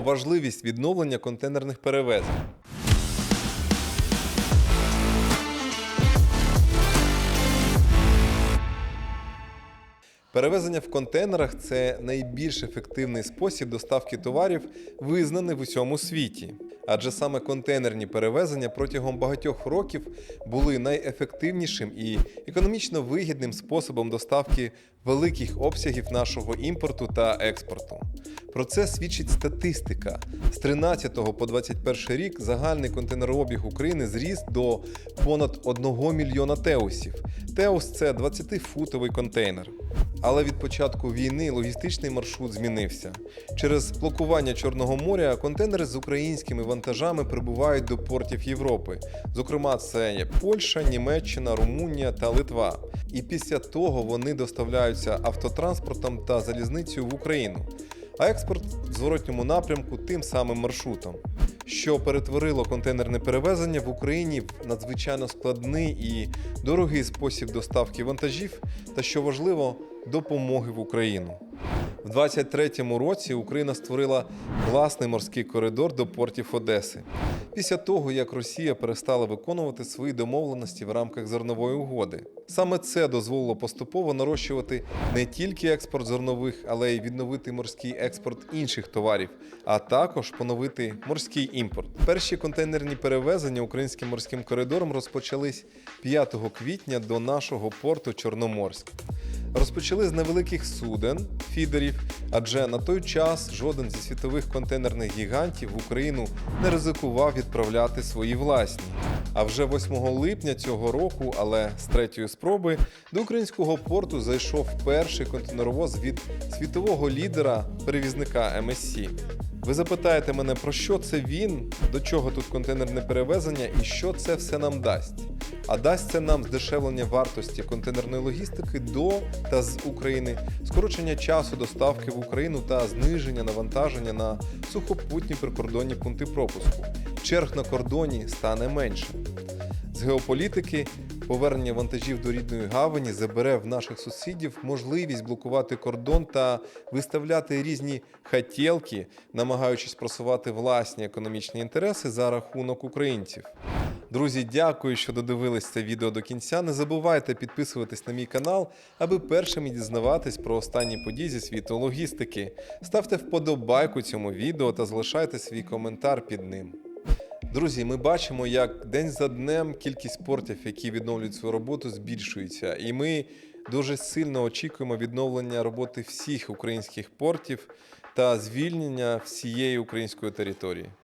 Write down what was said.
важливість відновлення контейнерних перевезень. Перевезення в контейнерах це найбільш ефективний спосіб доставки товарів, визнаний в усьому світі. Адже саме контейнерні перевезення протягом багатьох років були найефективнішим і економічно вигідним способом доставки великих обсягів нашого імпорту та експорту. Про це свідчить статистика. З 13 по 21 рік загальний контейнерообіг України зріс до понад 1 мільйона теусів. Теус це 20-футовий контейнер. Але від початку війни логістичний маршрут змінився. Через блокування Чорного моря контейнери з українськими вантажами прибувають до портів Європи. Зокрема, це Польща, Німеччина, Румунія та Литва. І після того вони доставляються автотранспортом та залізницею в Україну. А експорт в зворотньому напрямку тим самим маршрутом, що перетворило контейнерне перевезення в Україні в надзвичайно складний і дорогий спосіб доставки вантажів, та що важливо, допомоги в Україну. В 23-му році Україна створила власний морський коридор до портів Одеси. Після того, як Росія перестала виконувати свої домовленості в рамках зернової угоди. Саме це дозволило поступово нарощувати не тільки експорт зернових, але й відновити морський експорт інших товарів, а також поновити морський імпорт. Перші контейнерні перевезення українським морським коридором розпочались 5 квітня до нашого порту Чорноморськ. Розпочали з невеликих суден, фідерів, адже на той час жоден зі світових контейнерних гігантів в Україну не ризикував відправляти свої власні. А вже 8 липня цього року, але з третьої спроби, до українського порту зайшов перший контейнеровоз від світового лідера перевізника MSC. Ви запитаєте мене, про що це він, до чого тут контейнерне перевезення і що це все нам дасть? А дасть це нам здешевлення вартості контейнерної логістики до та з України, скорочення часу доставки в Україну та зниження навантаження на сухопутні прикордонні пункти пропуску. Черг на кордоні стане менше. З геополітики повернення вантажів до рідної гавані забере в наших сусідів можливість блокувати кордон та виставляти різні хотєлки, намагаючись просувати власні економічні інтереси за рахунок українців. Друзі, дякую, що додивились це відео до кінця. Не забувайте підписуватись на мій канал, аби першими дізнаватись про останні події зі світу логістики. Ставте вподобайку цьому відео та залишайте свій коментар під ним. Друзі, ми бачимо, як день за днем кількість портів, які відновлюють свою роботу, збільшується. І ми дуже сильно очікуємо відновлення роботи всіх українських портів та звільнення всієї української території.